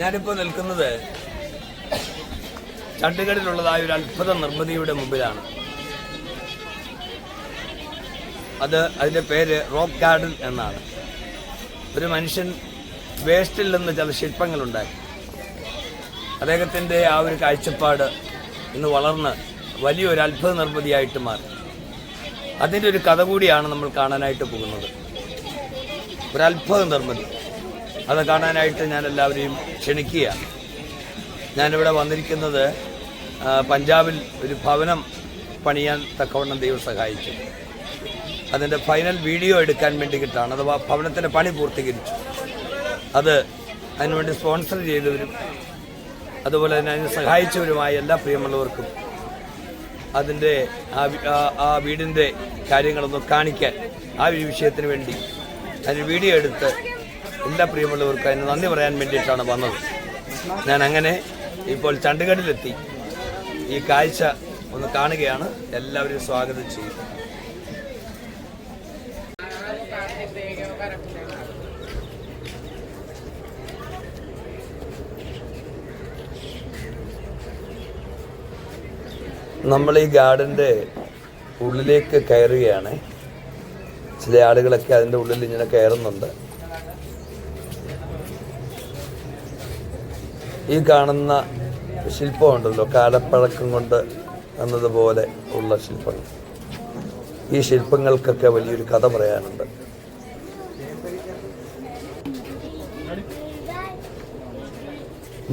ഞാനിപ്പോൾ നിൽക്കുന്നത് ചണ്ഡീഗഡിലുള്ളതായ ഒരു അത്ഭുത നിർമ്മിതിയുടെ മുമ്പിലാണ്. അത് അതിന്റെ പേര് റോക്ക് ഗാർഡൻ എന്നാണ്. ഒരു മനുഷ്യൻ വേസ്റ്റിൽ നിന്ന് ചില ശില്പങ്ങളുണ്ടാക്കി അദ്ദേഹത്തിന്റെ ആ ഒരു കാഴ്ചപ്പാട് ഇന്ന് വളർന്ന് വലിയൊരു അത്ഭുത നിർമ്മിതിയായിട്ട് മാറി. അതിന്റെ ഒരു കഥ കൂടിയാണ് നമ്മൾ കാണാനായിട്ട് പോകുന്നത്. ഒരു അത്ഭുത നിർമ്മിതി. അത് കാണാനായിട്ട് ഞാൻ എല്ലാവരെയും ക്ഷണിക്കുകയാണ്. ഞാനിവിടെ വന്നിരിക്കുന്നത് പഞ്ചാബിൽ ഒരു ഭവനം പണിയാൻ തക്കവണ്ണം ദൈവം സഹായിച്ചു. അതിന്റെ ഫൈനൽ വീഡിയോ എടുക്കാൻ വേണ്ടിയിട്ടാണ് അഥവാ ഭവനത്തിന്റെ പണി പൂർത്തീകരിച്ചു. അത് അതിനുവേണ്ടി സ്പോൺസർ ചെയ്തവരും അതുപോലെ തന്നെ അതിനെ സഹായിച്ചവരുമായ എല്ലാ പ്രിയമുള്ളവർക്കും അതിന്റെ ആ വീടിന്റെ കാര്യങ്ങളൊന്ന് കാണിക്കാൻ ആ ഒരു വിഷയത്തിന് വേണ്ടി അതിന് വീഡിയോ എടുത്ത് എല്ലാ പ്രിയമുള്ളവർക്കും അതിന് നന്ദി പറയാൻ വേണ്ടിയിട്ടാണ് വന്നത്. ഞാൻ അങ്ങനെ ഇപ്പോൾ ചണ്ഡീഗഡിലെത്തി. ഈ കാഴ്ച ഒന്ന് കാണുകയാണ്. എല്ലാവരും സ്വാഗതം ചെയ്യും നമ്മൾ ഈ ഗാർഡന്റെ ഉള്ളിലേക്ക് കയറുകയാണ്. ചില ആളുകളൊക്കെ അതിന്റെ ഉള്ളിൽ ഇങ്ങനെ കയറുന്നുണ്ട്. ഈ കാണുന്ന ശില്പമുണ്ടല്ലോ കാലപ്പഴക്കം കൊണ്ട് എന്നതുപോലെ ഉള്ള ശില്പങ്ങൾ. ഈ ശില്പങ്ങൾക്കൊക്കെ വലിയൊരു കഥ പറയാനുണ്ട്.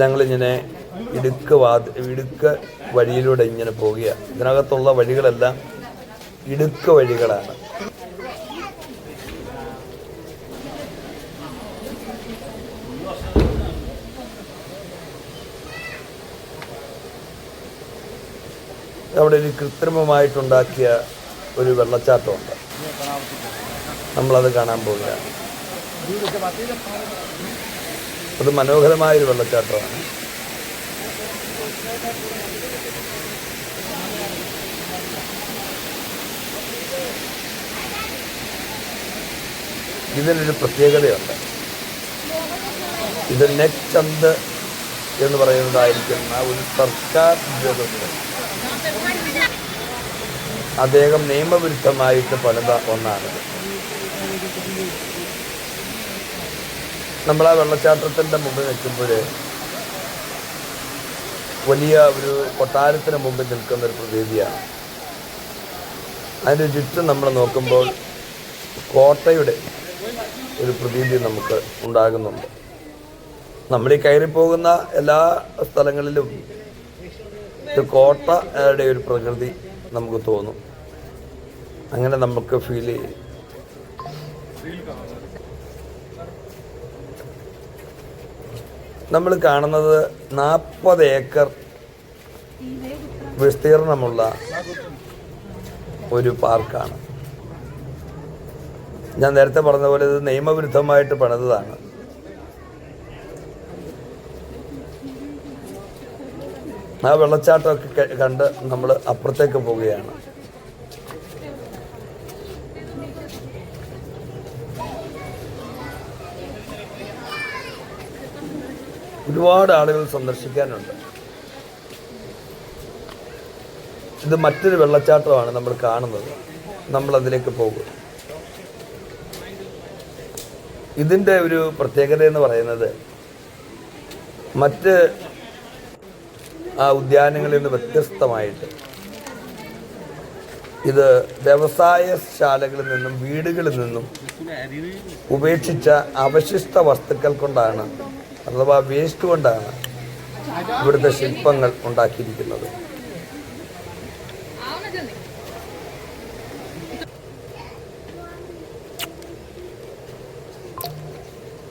ഞങ്ങളിങ്ങനെ ഇടുക്ക് വാതി ഇടുക്ക് വഴിയിലൂടെ ഇങ്ങനെ പോവുകയാണ് ഇതിനകത്തുള്ള വഴികളെല്ലാം ഇടുക്ക് വഴികളാണ്. അവിടെ ഒരു കൃത്രിമമായിട്ടുണ്ടാക്കിയ ഒരു വെള്ളച്ചാട്ടമുണ്ട്. നമ്മളത് കാണാൻ പോവുകയാണ്. അത് മനോഹരമായൊരു വെള്ളച്ചാട്ടമാണ്. ഇതിനൊരു പ്രത്യേകതയുണ്ട്. ഇത് നെക് ചന്ത് എന്ന് പറയുന്നതായിരിക്കുന്ന ഒരു സർക്കാർ ഉദ്യോഗസ്ഥൻ അദ്ദേഹം നിയമവിരുദ്ധമായിട്ട് പണിത ഒന്നാണ്. നമ്മൾ ആ വെള്ളച്ചാട്ടത്തിന്റെ മുമ്പിൽ നിൽക്കുമ്പോൾ വലിയ ഒരു കൊട്ടാരത്തിന് മുമ്പിൽ നിൽക്കുന്ന ഒരു പ്രതീതിയാണ്. അതിന്റെ ചുറ്റും നമ്മൾ നോക്കുമ്പോൾ കോട്ടയുടെ ഒരു പ്രതീതി നമുക്ക് ഉണ്ടാകുന്നുണ്ട്. നമ്മൾ ഈ കയറി പോകുന്ന എല്ലാ സ്ഥലങ്ങളിലും ഒരു കോട്ടയുടെ ഒരു പ്രകൃതി നമുക്ക് തോന്നും. അങ്ങനെ നമുക്ക് ഫീൽ ചെയ്യും. നമ്മൾ കാണുന്നത് നാൽപ്പത് ഏക്കർ വിസ്തീർണമുള്ള ഒരു പാർക്കാണ്. ഞാൻ നേരത്തെ പറഞ്ഞ പോലെ ഇത് നിയമവിരുദ്ധമായിട്ട് പണിതതാണ്. ആ വെള്ളച്ചാട്ടമൊക്കെ കണ്ട് നമ്മൾ അപ്പുറത്തേക്ക് പോവുകയാണ്. ഒരുപാട് ആളുകൾ സന്ദർശിക്കാനുണ്ട്. ഇത് മറ്റൊരു വെള്ളച്ചാട്ടമാണ് നമ്മൾ കാണുന്നത്. നമ്മൾ അതിലേക്ക് പോകും. ഇതിന്റെ ഒരു പ്രത്യേകത എന്ന് പറയുന്നത് മറ്റ് ആ ഉദ്യാനങ്ങളിൽ നിന്ന് വ്യത്യസ്തമായിട്ട്. ഇത് വ്യവസായ ശാലകളിൽ നിന്നും വീടുകളിൽ നിന്നും ഉപേക്ഷിച്ച അവശിഷ്ട വസ്തുക്കൾ കൊണ്ടാണ് അഥവാ വേസ്റ്റ് കൊണ്ടാണ് ഇവിടുത്തെ ശില്പങ്ങൾ ഉണ്ടാക്കിയിരിക്കുന്നത്.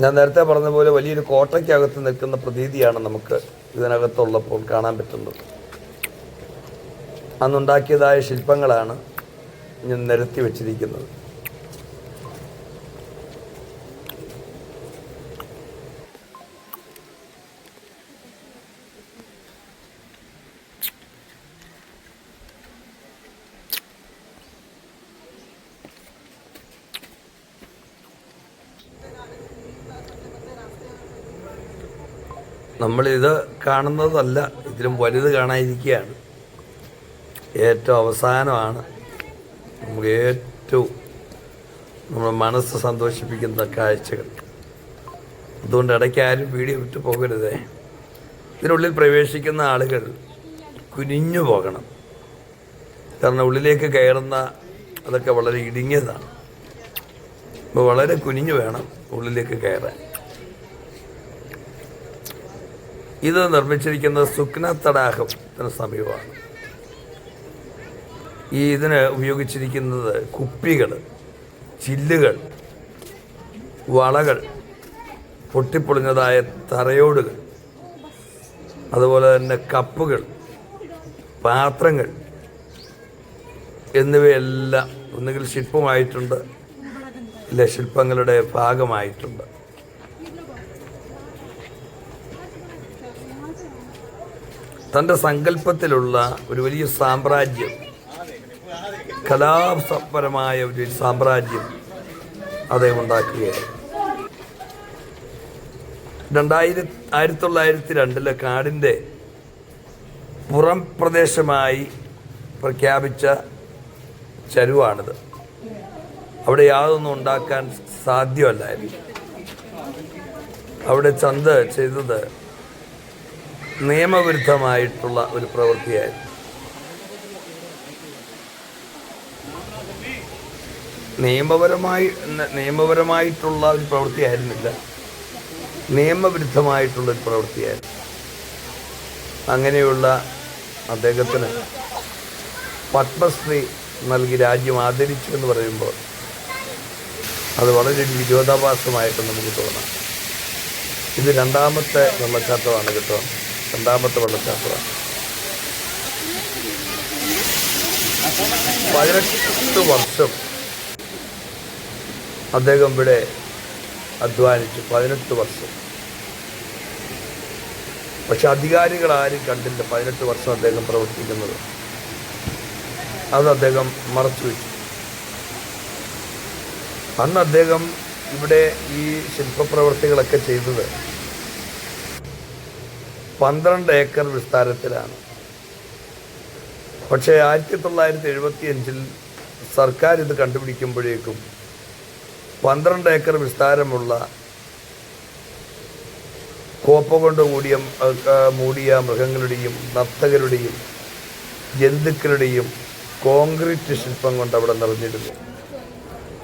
ഞാൻ നേരത്തെ പറഞ്ഞ പോലെ വലിയൊരു കോട്ടയ്ക്കകത്ത് നിൽക്കുന്ന പ്രതീതിയാണ് നമുക്ക് ഇതിനകത്തുള്ളപ്പോൾ കാണാൻ പറ്റുന്നത്. അന്നുണ്ടാക്കിയതായ ശില്പങ്ങളാണ് ഞാൻ നിരത്തി വെച്ചിരിക്കുന്നത്. നമ്മളിത് കാണുന്നതല്ല ഇതിലും വലുത് കാണാതിരിക്കുകയാണ് ഏറ്റവും അവസാനമാണ്. നമുക്ക് ഏറ്റവും നമ്മുടെ മനസ്സ് സന്തോഷിപ്പിക്കുന്ന കാഴ്ചകൾ. അതുകൊണ്ട് ഇടയ്ക്ക് ആരും വീഡിയോ വിട്ടു പോകരുതേ. ഇതിനുള്ളിൽ പ്രവേശിക്കുന്ന ആളുകൾ കുനിഞ്ഞു പോകണം. കാരണം ഉള്ളിലേക്ക് കയറുന്ന അതൊക്കെ വളരെ ഇടുങ്ങിയതാണ്. അപ്പോൾ വളരെ കുനിഞ്ഞു വേണം ഉള്ളിലേക്ക് കയറാൻ. ഇത് നിർമ്മിച്ചിരിക്കുന്നത് സുക്ന തടാകത്തിന് സമീപമാണ്. ഈ ഇതിന് ഉപയോഗിച്ചിരിക്കുന്നത് കുപ്പികൾ ചില്ലുകൾ വളകൾ പൊട്ടിപ്പൊളിഞ്ഞതായ തറയോടുകൾ അതുപോലെ തന്നെ കപ്പുകൾ പാത്രങ്ങൾ എന്നിവയെല്ലാം ഒന്നുകിൽ ശില്പമായിട്ടുണ്ട് ഇല്ല ശില്പങ്ങളുടെ ഭാഗമായിട്ടുണ്ട്. തന്റെ സങ്കല്പത്തിലുള്ള ഒരു വലിയ സാമ്രാജ്യം കലാപരമായ ഒരു സാമ്രാജ്യം അദ്ദേഹം ഉണ്ടാക്കുകയായിരുന്നു. രണ്ടായിരത്തി ആയിരത്തി തൊള്ളായിരത്തി രണ്ടിലെ കാടിന്റെ പുറം പ്രദേശമായി പ്രഖ്യാപിച്ച ചരുവാണിത്. അവിടെ യാതൊന്നും ഉണ്ടാക്കാൻ സാധ്യമല്ലായിരുന്നു. അവിടെ ചന്ത ചെയ്തത് നിയമവിരുദ്ധമായിട്ടുള്ള ഒരു പ്രവൃത്തിയായിരുന്നു. നിയമപരമായി നിയമപരമായിട്ടുള്ള ഒരു പ്രവൃത്തിയായിരുന്നില്ല. നിയമവിരുദ്ധമായിട്ടുള്ള ഒരു പ്രവൃത്തിയായിരുന്നു. അങ്ങനെയുള്ള അദ്ദേഹത്തിന് പത്മശ്രീ നൽകി രാജ്യം ആദരിച്ചു എന്ന് പറയുമ്പോൾ അത് വളരെ വിരോധാഭാസമായിട്ട് നമുക്ക് തോന്നാം. ഇത് രണ്ടാമത്തെ വെള്ളച്ചാട്ടമാണ് കേട്ടോ. രണ്ടാമത്തെ വെള്ളച്ചാട്ടമാണ് പതിനെട്ട് വർഷം അദ്ദേഹം ഇവിടെ അധ്വാനിച്ചു പതിനെട്ട് വർഷം. പക്ഷെ അധികാരികൾ ആരും കണ്ടില്ല പതിനെട്ട് വർഷം അദ്ദേഹം പ്രവർത്തിക്കുന്നത്. അത് അദ്ദേഹം മറച്ചു വെച്ചു. അന്ന് അദ്ദേഹം ഇവിടെ ഈ ശില്പപ്രവർത്തികളൊക്കെ ചെയ്തത് പന്ത്രണ്ട് ഏക്കർ വിസ്താരത്തിലാണ്. പക്ഷേ ആയിരത്തി തൊള്ളായിരത്തി എഴുപത്തി അഞ്ചിൽ സർക്കാർ ഇത് കണ്ടുപിടിക്കുമ്പോഴേക്കും പന്ത്രണ്ട് ഏക്കർ വിസ്താരമുള്ള കോപ്പ കൊണ്ട് കൂടിയ മൂടിയ മൃഗങ്ങളുടെയും നർത്തകരുടെയും ജന്തുക്കളുടെയും കോൺക്രീറ്റ് ശില്പം കൊണ്ട് അവിടെ നിറഞ്ഞിരുന്നു.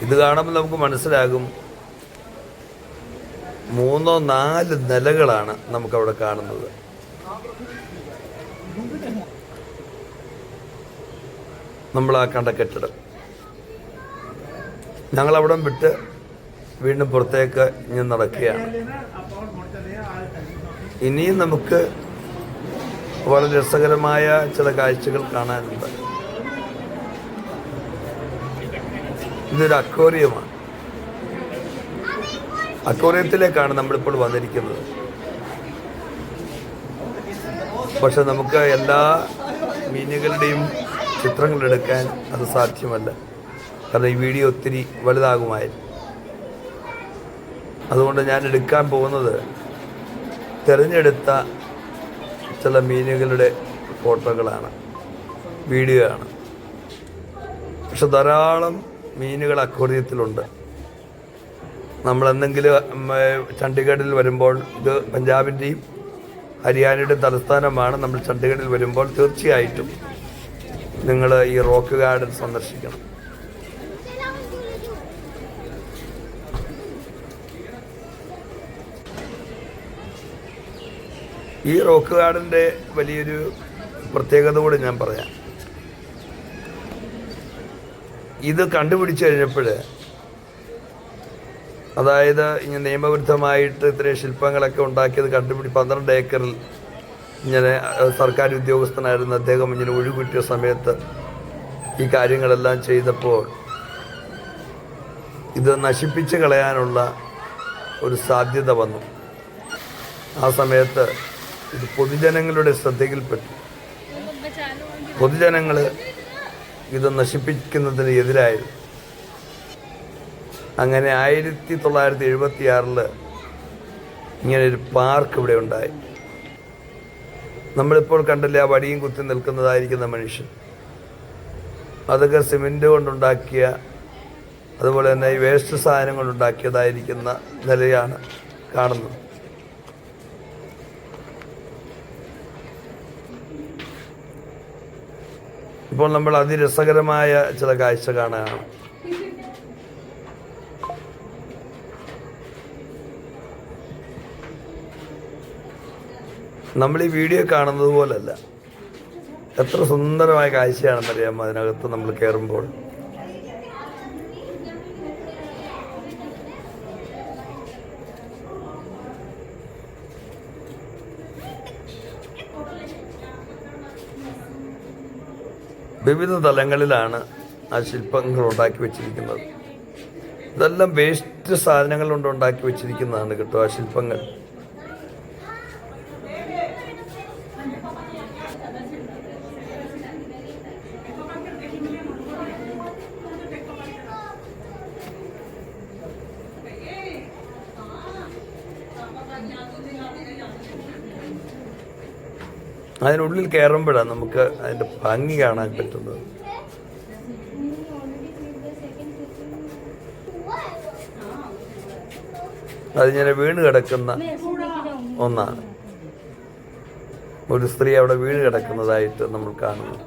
ഇത് കാണുമ്പോൾ നമുക്ക് മനസ്സിലാകും മൂന്നോ നാല് നിലകളാണ് നമുക്കവിടെ കാണുന്നത്. നമ്മൾ ആ കണ്ട കെട്ടിടം. ഞങ്ങൾ അവിടം വിട്ട് വീണ്ടും പുറത്തേക്ക് ഇനി നടക്കുകയാണ്. ഇനിയും നമുക്ക് വളരെ രസകരമായ ചില കാഴ്ചകൾ കാണാനുണ്ട്. ഇതൊരു അക്വേറിയമാണ്. അക്വേറിയത്തിലേക്കാണ് നമ്മളിപ്പോൾ വന്നിരിക്കുന്നത്. പക്ഷെ നമുക്ക് എല്ലാ മീനുകളുടെയും ചിത്രങ്ങൾ എടുക്കാൻ അത് സാധ്യമല്ല. കാരണം ഈ വീഡിയോ ഒത്തിരി വലുതാകുമായിരുന്നു. അതുകൊണ്ട് ഞാൻ എടുക്കാൻ പോകുന്നത് തിരഞ്ഞെടുത്ത ചില മീനുകളുടെ ഫോട്ടോകളാണ് വീഡിയോ ആണ് പക്ഷെ ധാരാളം മീനുകൾ അക്വറിയത്തിലുണ്ട്. നമ്മൾ എന്തെങ്കിലും ചണ്ഡീഗഡിൽ വരുമ്പോൾ ഇത് പഞ്ചാബിന്റെയും ഹരിയാനയുടെയും തലസ്ഥാനമാണ്. നമ്മൾ ചണ്ഡീഗഡിൽ വരുമ്പോൾ തീർച്ചയായിട്ടും നിങ്ങൾ ഈ റോക്ക് ഗാർഡൻ സന്ദർശിക്കണം. ഈ റോക്ക് ഗാർഡന്റെ വലിയൊരു പ്രത്യേകത കൂടി ഞാൻ പറയാം. ഇത് കണ്ടുപിടിച്ചു കഴിഞ്ഞപ്പോൾ അതായത് ഇങ്ങനെ നിയമവിരുദ്ധമായിട്ട് ഇത്രയും ശില്പങ്ങളൊക്കെ ഉണ്ടാക്കിയത് കണ്ടുപിടി പന്ത്രണ്ട് ഏക്കറിൽ ഇങ്ങനെ സർക്കാർ ഉദ്യോഗസ്ഥനായിരുന്ന അദ്ദേഹം ഇങ്ങനെ ഒഴികുറ്റിയ സമയത്ത് ഈ കാര്യങ്ങളെല്ലാം ചെയ്തപ്പോൾ ഇത് നശിപ്പിച്ച് കളയാനുള്ള ഒരു സാധ്യത വന്നു. ആ സമയത്ത് ഇത് പൊതുജനങ്ങളുടെ ശ്രദ്ധയിൽപ്പെട്ടു. പൊതുജനങ്ങൾ ഇത് നശിപ്പിക്കുന്നതിന് എതിരായിരുന്നു. അങ്ങനെ ആയിരത്തി തൊള്ളായിരത്തി എഴുപത്തി ആറിൽ ഇങ്ങനെ ഒരു പാർക്ക് ഇവിടെ ഉണ്ടായി. നമ്മളിപ്പോൾ കണ്ടില്ലേ ആ വടിയും കുത്തി നിൽക്കുന്നതായിരിക്കുന്ന മനുഷ്യൻ. അതൊക്കെ സിമെന്റ് കൊണ്ടുണ്ടാക്കിയ അതുപോലെ തന്നെ ഈ വേസ്റ്റ് സാധനങ്ങൾ ഉണ്ടാക്കിയതായിരിക്കുന്ന നിലയാണ് കാണുന്നത്. ഇപ്പോൾ നമ്മൾ അതിരസകരമായ ചില കാഴ്ച കാണുകയാണ്. നമ്മൾ ഈ വീഡിയോ കാണുന്നത് പോലല്ല. എത്ര സുന്ദരമായ കാഴ്ചയാണെന്നറിയാം അതിനകത്ത് നമ്മൾ കയറുമ്പോൾ വിവിധ തലങ്ങളിലാണ് ആ ശില്പങ്ങൾ ഉണ്ടാക്കി വെച്ചിരിക്കുന്നത്. ഇതെല്ലാം വേസ്റ്റ് സാധനങ്ങൾ കൊണ്ട് ഉണ്ടാക്കി വെച്ചിരിക്കുന്നതാണ് കേട്ടോ ആ ശില്പങ്ങൾ. അതിനുള്ളിൽ കയറുമ്പോഴാണ് നമുക്ക് അതിന്റെ ഭംഗി കാണാൻ പറ്റുന്നത്. അതിങ്ങനെ വീണ് കിടക്കുന്ന ഒന്നാണ്. ഒരു സ്ത്രീ അവിടെ വീണ് കിടക്കുന്നതായിട്ട് നമ്മൾ കാണുന്നു.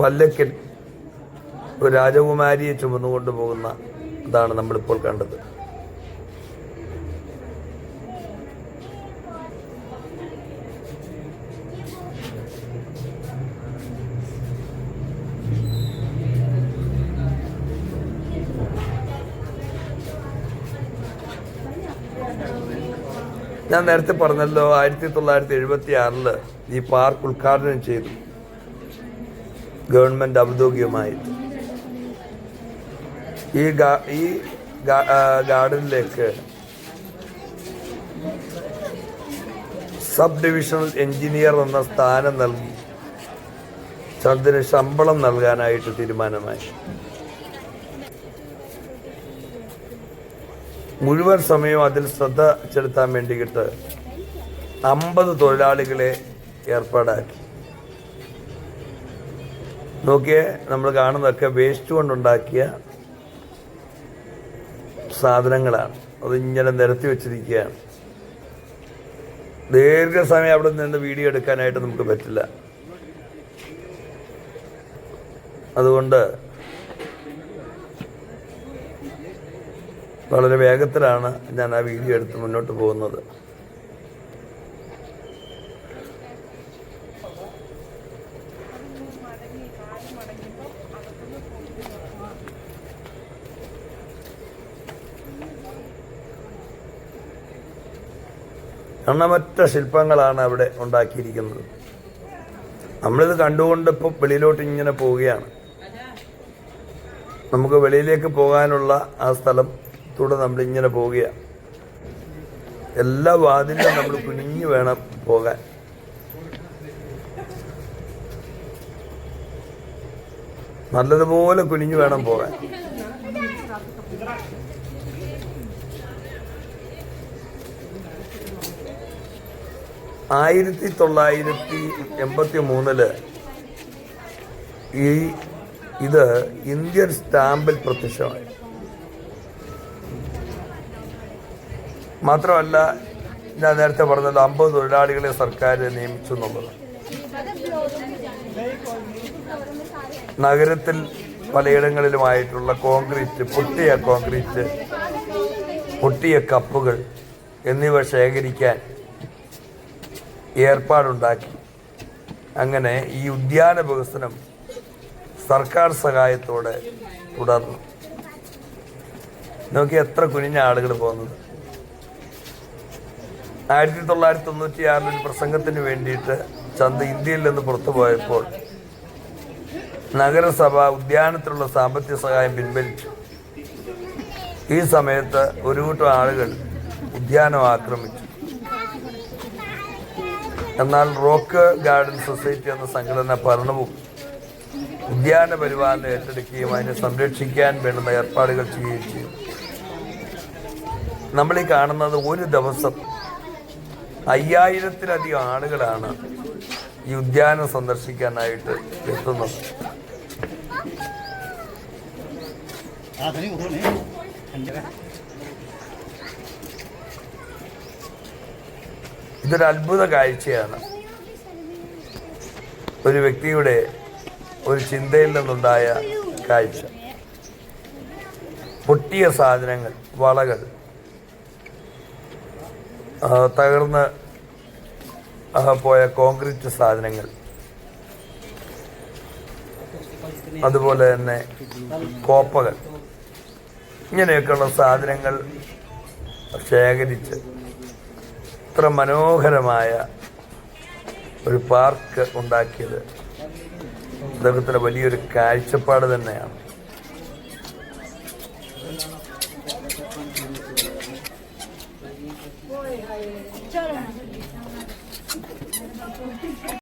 പല്ലക്കിൽ ഒരു രാജകുമാരിയെ ചുമന്നുകൊണ്ട് പോകുന്ന ഇതാണ് നമ്മളിപ്പോൾ കണ്ടത്. ഞാൻ നേരത്തെ പറഞ്ഞല്ലോ ആയിരത്തി തൊള്ളായിരത്തി എഴുപത്തി ആറിൽ ഈ പാർക്ക് ഉദ്ഘാടനം ചെയ്തു. ഗവൺമെന്റ് ഔദ്യോഗികമായിട്ട്. ഈ ഈ ഗാർഡനിലേക്ക് സബ് ഡിവിഷണൽ എഞ്ചിനീയർ എന്ന സ്ഥാനം നൽകി. ചന്ദ്രന് ശമ്പളം നൽകാനായിട്ട് തീരുമാനമായി. മുഴുവൻ സമയവും അതിൽ ശ്രദ്ധ ചെലുത്താൻ വേണ്ടിയിട്ട് അമ്പത് തൊഴിലാളികളെ ഏർപ്പാടാക്കി. നോക്കിയേ നമ്മൾ കാണുന്നതൊക്കെ വേസ്റ്റ് കൊണ്ടുണ്ടാക്കിയ സാധനങ്ങളാണ്. അതിങ്ങനെ നിരത്തി വെച്ചിരിക്കുകയാണ്. ദീർഘസമയം അവിടെ നിന്ന് വീഡിയോ എടുക്കാനായിട്ട് നമുക്ക് പറ്റില്ല. അതുകൊണ്ട് വളരെ വേഗത്തിലാണ് ഞാൻ ആ വീഡിയോ എടുത്ത് മുന്നോട്ട് പോകുന്നത്. എണ്ണമറ്റ ശില്പങ്ങളാണ് അവിടെ ഉണ്ടാക്കിയിരിക്കുന്നത്. നമ്മളിത് കണ്ടുകൊണ്ട് ഇപ്പോൾ വെളിയിലോട്ട് ഇങ്ങനെ പോവുകയാണ്. നമുക്ക് വെളിയിലേക്ക് പോകാനുള്ള ആ സ്ഥലം സ്ഥലത്തൂടെ നമ്മളിങ്ങനെ പോവുകയാണ്. എല്ലാ വാതിലും നമ്മൾ കുനിഞ്ഞു വേണം പോകാൻ. നല്ലതുപോലെ കുനിഞ്ഞു വേണം പോകാൻ. ആയിരത്തി തൊള്ളായിരത്തി എൺപത്തി മൂന്നിൽ ഈ ഇത് ഇന്ത്യൻ സ്റ്റാമ്പിൽ പ്രത്യക്ഷമായി. മാത്രമല്ല ഞാൻ നേരത്തെ പറഞ്ഞത് അമ്പത് തൊഴിലാളികളെ സർക്കാർ നിയമിച്ചു എന്നുള്ളത്. നഗരത്തിൽ പലയിടങ്ങളിലുമായിട്ടുള്ള കോൺക്രീറ്റ് പൊട്ടിയ കോൺക്രീറ്റ് പൊട്ടിയ കപ്പുകൾ എന്നിവ ശേഖരിക്കാൻ ഏർപ്പാടുണ്ടാക്കി. അങ്ങനെ ഈ ഉദ്യാന വികസനം സർക്കാർ സഹായത്തോടെ തുടർന്നു. നോക്കി എത്ര കുനിഞ്ഞ ആളുകൾ പോകുന്നത്. ആയിരത്തി തൊള്ളായിരത്തി തൊണ്ണൂറ്റി ആറിൽ ഒരു പ്രസംഗത്തിന് വേണ്ടിയിട്ട് ചന്ത ഇന്ത്യയിൽ നിന്ന് പുറത്തു പോയപ്പോൾ നഗരസഭ ഉദ്യാനത്തിലുള്ള സാമ്പത്തിക സഹായം പിൻവലിച്ചു. ഈ സമയത്ത് ഒരു കൂട്ടം ആളുകൾ ഉദ്യാനം ആക്രമിച്ചു. എന്നാൽ റോക്ക് ഗാർഡൻ സൊസൈറ്റി എന്ന സംഘടന ഭരണവും ഉദ്യാന പരിപാലനം ഏറ്റെടുക്കുകയും അതിനെ സംരക്ഷിക്കാൻ വേണ്ടുന്ന ഏർപ്പാടുകൾ ചെയ്യുകയും ചെയ്യും നമ്മൾ ഈ കാണുന്നത് ഒരു ദിവസം അയ്യായിരത്തിലധികം ആളുകളാണ് ഈ ഉദ്യാനം സന്ദർശിക്കാനായിട്ട് എത്തുന്നത്. ഇതൊരു അത്ഭുത കാഴ്ചയാണ്. ഒരു വ്യക്തിയുടെ ഒരു ചിന്തയിൽ നിന്നുണ്ടായ കാഴ്ച. പൊട്ടിയ സാധനങ്ങൾ വളകൾ തകർന്ന് പോയ കോൺക്രീറ്റ് സാധനങ്ങൾ. അതുപോലെ തന്നെ കോപ്പകൾ. ഇങ്ങനെയൊക്കെയുള്ള സാധനങ്ങൾ ശേഖരിച്ച് ഇത്ര മനോഹരമായ ഒരു പാർക്ക് ഉണ്ടാക്കിയത്. അദ്ദേഹത്തിന്റെ വലിയൊരു കാഴ്ചപ്പാട് തന്നെയാണ്.